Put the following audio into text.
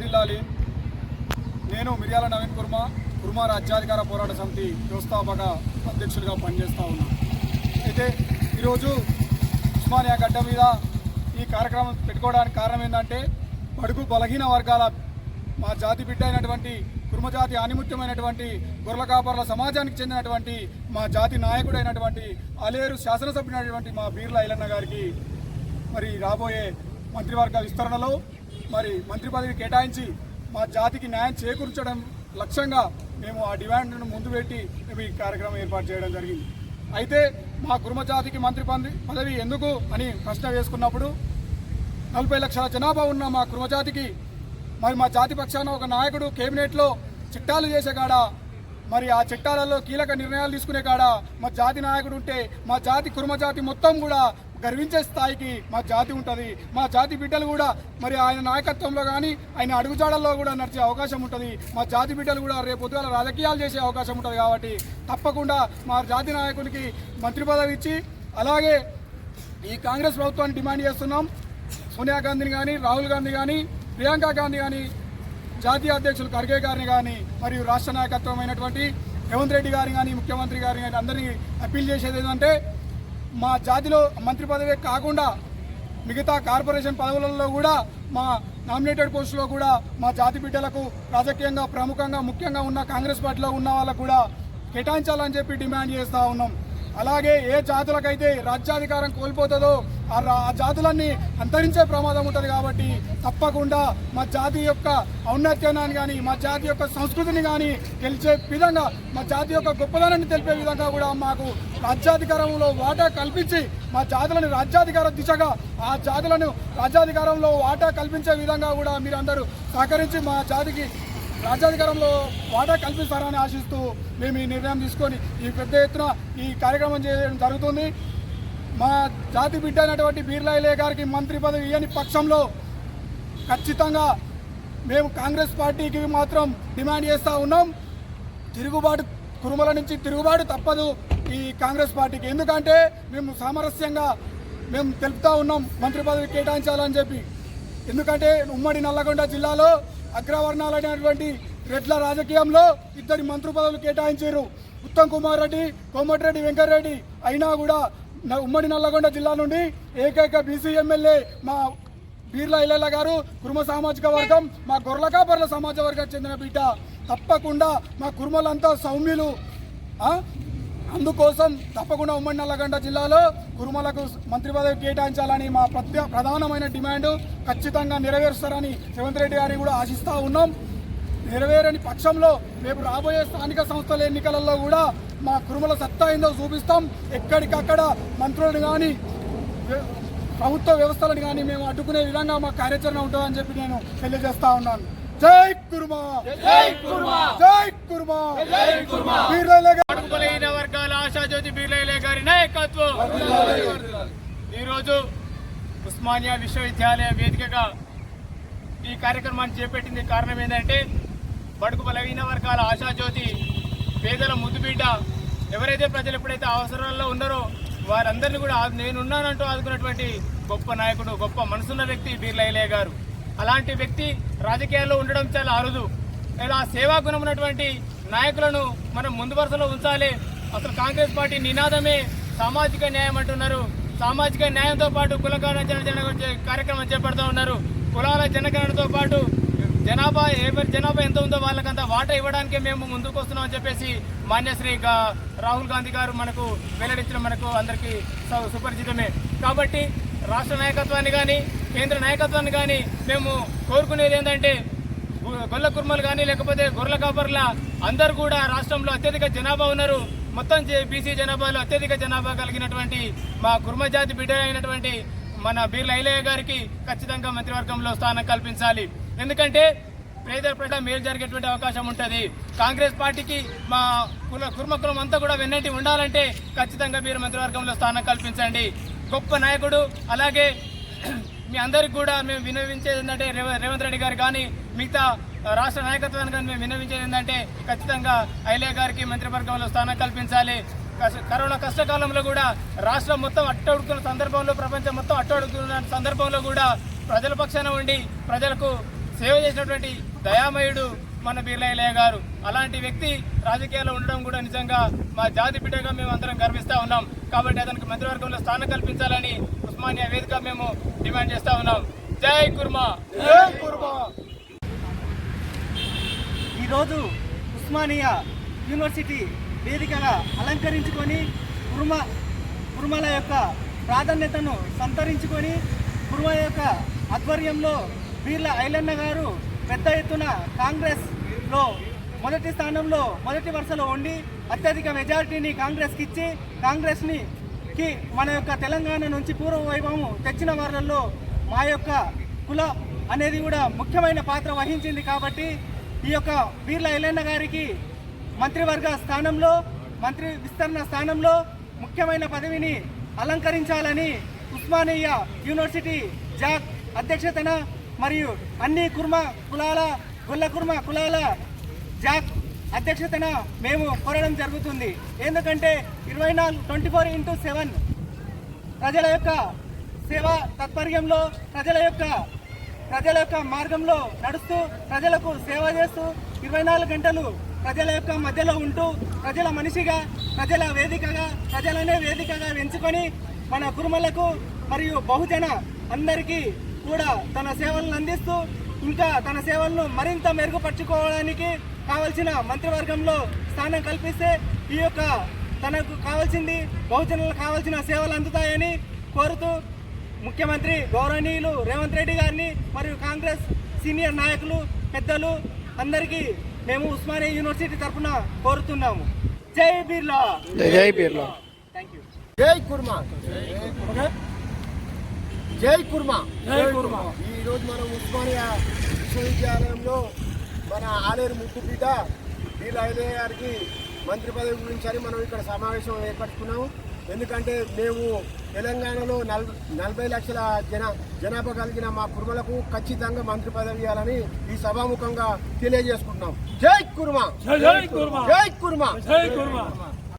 వర్ధిల్లాలి నేను మిర్యాల నవీన్ కుర్మ కుర్మ రాజ్యాధికార పోరాట సమితి వ్యవస్థాపక అధ్యక్షుడిగా పనిచేస్తూ ఉన్నాను అయితే ఈరోజు ఉస్మానియా గడ్డ మీద ఈ కార్యక్రమం పెట్టుకోవడానికి కారణం ఏంటంటే బడుగు బలహీన వర్గాల మా జాతి బిడ్డ అయినటువంటి కుర్మజాతి ఆనిముత్యమైనటువంటి గొర్రెల కాపర్ల సమాజానికి చెందినటువంటి మా జాతి నాయకుడైనటువంటి అలేరు శాసనసభ్యుడైనటువంటి మా బీర్ల ఐలన్న గారికి మరి రాబోయే మంత్రివర్గ విస్తరణలో మరి మంత్రి పదవి కేటాయించి మా జాతికి న్యాయం చేకూర్చడం లక్ష్యంగా మేము ఆ డిమాండ్ను ముందు పెట్టి మేము ఈ కార్యక్రమం ఏర్పాటు చేయడం జరిగింది. అయితే మా కుర్మ జాతికి మంత్రి పదవి పదవి ఎందుకు అని ప్రశ్న వేసుకున్నప్పుడు నలభై లక్షల జనాభా ఉన్న మా కుర్మజాతికి మరి మా జాతి పక్షాన ఒక నాయకుడు కేబినెట్లో చిట్టాలు చేసే కాడ మరి ఆ చట్టాలలో కీలక నిర్ణయాలు తీసుకునే కాడ మా జాతి నాయకుడు ఉంటే మా జాతి కుర్మ జాతి మొత్తం కూడా గర్వించే స్థాయికి మా జాతి ఉంటుంది. మా జాతి బిడ్డలు కూడా మరి ఆయన నాయకత్వంలో కానీ ఆయన అడుగుజాడల్లో కూడా నడిచే అవకాశం ఉంటుంది. మా జాతి బిడ్డలు కూడా రేపు పొద్దుగాల రాజకీయాలు చేసే అవకాశం ఉంటుంది కాబట్టి తప్పకుండా మా జాతి నాయకునికి మంత్రి పదవి ఇచ్చి అలాగే ఈ కాంగ్రెస్ ప్రభుత్వాన్ని డిమాండ్ చేస్తున్నాం. సోనియా గాంధీని కానీ రాహుల్ గాంధీ కానీ ప్రియాంక గాంధీ కానీ జాతీయ అధ్యక్షులు ఖర్గే గారిని కానీ మరియు రాష్ట్ర నాయకత్వం అయినటువంటి రేవంత్ రెడ్డి గారిని కానీ ముఖ్యమంత్రి గారిని కానీ అందరినీ అప్పీల్ చేసేది ఏంటంటే మా జాతిలో మంత్రి పదవే కాకుండా మిగతా కార్పొరేషన్ పదవులలో కూడా మా నామినేటెడ్ పోస్టులో కూడా మా జాతి బిడ్డలకు రాజకీయంగా ప్రముఖంగా ముఖ్యంగా ఉన్న కాంగ్రెస్ పార్టీలో ఉన్న వాళ్ళకు కూడా కేటాయించాలని చెప్పి డిమాండ్ చేస్తూ ఉన్నాం. అలాగే ఏ జాతులకైతే రాజ్యాధికారం కోల్పోతుందో ఆ రా- ఆ జాతులన్నీ అంతరించే ప్రమాదం ఉంటుంది కాబట్టి తప్పకుండా మా జాతి యొక్క ఔన్నత్యాన్ని కానీ మా జాతి యొక్క సంస్కృతిని కానీ గెలిచే విధంగా మా జాతి యొక్క గొప్పదనాన్ని తెలిపే విధంగా కూడా మాకు రాజ్యాధికారంలో వాటా కల్పించి మా జాతులను రాజ్యాధికార దిశగా ఆ జాతులను రాజ్యాధికారంలో వాటా కల్పించే విధంగా కూడా మీరందరూ సహకరించి మా జాతికి రాజ్యాధికారంలో వాటా కల్పిస్తారని ఆశిస్తూ మేము ఈ నిర్ణయం తీసుకొని ఈ పెద్ద ఎత్తున ఈ కార్యక్రమం చేయడం జరుగుతుంది. మా జాతి బిడ్డ అయినటువంటి బీర్లాయిలే గారికి మంత్రి పదవి ఇవ్వని పక్షంలో ఖచ్చితంగా మేము కాంగ్రెస్ పార్టీకి మాత్రం డిమాండ్ చేస్తూ ఉన్నాం. తిరుగుబాటు కురుమల నుంచి తిరుగుబాటు తప్పదు ఈ కాంగ్రెస్ పార్టీకి. ఎందుకంటే మేము సామరస్యంగా మేము తెలుపుతా ఉన్నాం మంత్రి పదవి కేటాయించాలని చెప్పి. ఎందుకంటే ఉమ్మడి నల్లగొండ జిల్లాలో అగ్రవర్ణాలైనటువంటి రెడ్ల రాజకీయంలో ఇద్దరి మంత్రి పదవులు కేటాయించారు. ఉత్తమ్ కుమార్ రెడ్డి కోమటిరెడ్డి వెంకటరెడ్డి అయినా కూడా ఉమ్మడి నల్లగొండ జిల్లా నుండి ఏకైక బీసీ ఎమ్మెల్యే మా బీర్ల ఇల్లెల్ల గారు కుర్మ సామాజిక వర్గం మా గొర్రెకాపర్ల సమాజ వర్గానికి చెందిన బిడ్డ. తప్పకుండా మా కుర్మలంతా సౌమ్యులు. అందుకోసం తప్పకుండా ఉమ్మడి నల్లగొండ జిల్లాలో కురుమలకు మంత్రి పదవి కేటాయించాలని మా ప్రత్య ప్రధానమైన డిమాండ్ ఖచ్చితంగా నెరవేరుస్తారని రేవంత్ రెడ్డి గారిని కూడా ఆశిస్తూ ఉన్నాం. నెరవేరని పక్షంలో రేపు రాబోయే స్థానిక సంస్థల ఎన్నికలలో కూడా మా కురుమల సత్తా ఏందో చూపిస్తాం. ఎక్కడికక్కడ మంత్రులను కానీ ప్రభుత్వ వ్యవస్థలను కానీ మేము అడ్డుకునే విధంగా మా కార్యాచరణ ఉంటుందని చెప్పి నేను తెలియజేస్తా ఉన్నాను. జై కుర్మా! జై కుర్మా! జై కుర్మా! నాయకత్వం ఈరోజు ఉస్మానియా విశ్వవిద్యాలయ వేదికగా ఈ కార్యక్రమాన్ని చేపట్టింది కారణం ఏంటంటే బడుగు బలహీన వర్గాల ఆశాజ్యోతి పేదల ముద్దుబిడ్డ ఎవరైతే ప్రజలు ఎప్పుడైతే అవసరాల్లో ఉన్నారో వారందరినీ కూడా నేనున్నానంటూ ఆదుకున్నటువంటి గొప్ప నాయకుడు గొప్ప మనసున్న వ్యక్తి బీర్లైలే గారు. అలాంటి వ్యక్తి రాజకీయాల్లో ఉండడం చాలా అరుదు ఇలా సేవా గుణం ఉన్నటువంటి నాయకులను మనం ముందు వరుసలో ఉంచాలి. అసలు కాంగ్రెస్ పార్టీ నినాదమే సామాజిక న్యాయం అంటున్నారు. సామాజిక న్యాయంతో పాటు కులకాల జనగణన కార్యక్రమం చేపడుతూ ఉన్నారు. కులాల జనగణనతో పాటు జనాభా ఎవరి జనాభా ఎంత ఉందో వాళ్ళకంతా వాటా ఇవ్వడానికే మేము ముందుకు వస్తున్నామని చెప్పేసి మాన్యశ్రీ రాహుల్ గాంధీ గారు మనకు వెల్లడించడం మనకు అందరికీ సుపరిచితమే. కాబట్టి రాష్ట్ర నాయకత్వాన్ని కానీ కేంద్ర నాయకత్వాన్ని కానీ మేము కోరుకునేది ఏంటంటే గొల్ల కుర్మలు కానీ లేకపోతే గొర్రెల కాపర్ల అందరు కూడా రాష్ట్రంలో అత్యధిక జనాభా ఉన్నారు. మొత్తం బీసీ జనాభాలో అత్యధిక జనాభా కలిగినటువంటి మా కుర్మజాతి బిడ్డలైనటువంటి బిడ్డ అయినటువంటి మన బీర్ల ఐలయ్య గారికి ఖచ్చితంగా మంత్రివర్గంలో స్థానం కల్పించాలి. ఎందుకంటే పేద ప్రజల మేలు జరిగేటువంటి అవకాశం ఉంటుంది. కాంగ్రెస్ పార్టీకి మా కుల కుర్మ కులం అంతా కూడా వెన్నంటి ఉండాలంటే ఖచ్చితంగా మీరు మంత్రివర్గంలో స్థానం కల్పించండి. గొప్ప నాయకుడు అలాగే మీ అందరికి కూడా మేము వినవించేది ఏంటంటే రేవ- రేవంత్ రెడ్డి గారు కానీ మిగతా రాష్ట్ర నాయకత్వాన్ని కానీ మేము వినవించేది ఏంటంటే ఖచ్చితంగా ఐలే గారికి మంత్రివర్గంలో స్థానం కల్పించాలి. కష్ట- కరోనా కష్టకాలంలో కూడా రాష్ట్రం మొత్తం అట్టడుగుతున్న సందర్భంలో ప్రపంచం మొత్తం అట్టడుగుతున్న సందర్భంలో కూడా ప్రజల పక్షాన ఉండి ప్రజలకు సేవ చేసినటువంటి దయామయుడు మన బిర్లయ్య గారు. అలాంటి వ్యక్తి రాజకీయాల్లో ఉండడం కూడా నిజంగా మా జాతి బిడ్డగా మేము అందరం గర్విస్తూ ఉన్నాం. కాబట్టి అతనికి మంత్రివర్గంలో స్థానం కల్పించాలని ఉస్మానియా వేదిక మేము డిమాండ్ చేస్తూ ఉన్నాం. జై కుర్మా. జై కుర్మా. ఈరోజు ఉస్మానియా యూనివర్సిటీ వేదికగా అలంకరించుకొని కుర్మ కుర్మల యొక్క ప్రాధాన్యతను సంతరించుకొని కుర్మ యొక్క ఆధ్వర్యంలో వీర్ల ఐలన్న గారు పెద్ద ఎత్తున కాంగ్రెస్లో మొదటి స్థానంలో మొదటి వరుసలో ఉండి అత్యధిక మెజారిటీని కాంగ్రెస్కి ఇచ్చి కాంగ్రెస్ని కి మన యొక్క తెలంగాణ నుంచి పూర్వ వైభవం తెచ్చిన వారిలో మా యొక్క కుల అనేది కూడా ముఖ్యమైన పాత్ర వహించింది కాబట్టి ఈ యొక్క బీర్ల ఎల్లన్న గారికి మంత్రివర్గ స్థానంలో మంత్రి విస్తరణ స్థానంలో ముఖ్యమైన పదవిని అలంకరించాలని ఉస్మానియా యూనివర్సిటీ జాక్ అధ్యక్షతన మరియు అన్ని కుర్మ కులాల గుల్ల కుర్మ కులాల జాక్ అధ్యక్షతన మేము కోరడం జరుగుతుంది. ఎందుకంటే ఇరవై నాలుగు ట్వంటీ ఫోర్ ఇంటూ సెవెన్ ప్రజల యొక్క సేవా తత్పర్యంలో ప్రజల యొక్క ప్రజల యొక్క మార్గంలో నడుస్తూ ప్రజలకు సేవ చేస్తూ ఇరవై నాలుగు గంటలు ప్రజల యొక్క మధ్యలో ఉంటూ ప్రజల మనిషిగా ప్రజల వేదికగా ప్రజలనే వేదికగా ఎంచుకొని మన కురుమలకు మరియు బహుజన అందరికీ కూడా తన సేవలను అందిస్తూ ఇంకా తన సేవలను మరింత మెరుగుపరుచుకోవడానికి కావలసిన మంత్రివర్గంలో స్థానం కల్పిస్తే ఈ యొక్క తనకు కావాల్సింది బహుజనులకు కావాల్సిన సేవలు అందుతాయని కోరుతూ ముఖ్యమంత్రి గౌరవనీయులు రేవంత్ రెడ్డి గారిని మరియు కాంగ్రెస్ సీనియర్ నాయకులు పెద్దలు అందరికీ మేము ఉస్మానియా యూనివర్సిటీ తరఫున కోరుతున్నాము. జై బిర్లా. జై బిర్లా. థ్యాంక్ యూ జై కుర్మా. జై కుర్మా. జై కుర్మా. ఈ రోజు మనం ఉస్మానియా విశ్వవిద్యాలయంలో మన ఆలేరు ముద్దు బిడ్డ వీళ్ళ ఐలయ్య గారికి మంత్రి పదవి గురించి అని మనం ఇక్కడ సమావేశం ఏర్పరచుకున్నాము. ఎందుకంటే మేము తెలంగాణలో నల్ నలభై లక్షల జన జనాభా కలిగిన మా కుర్మలకు ఖచ్చితంగా మంత్రి పదవి ఇవ్వాలని ఈ సభాముఖంగా తెలియజేసుకుంటున్నాం. జై కుర్మా. జై కుర్మా. జై కుర్మా. జై కుర్మా.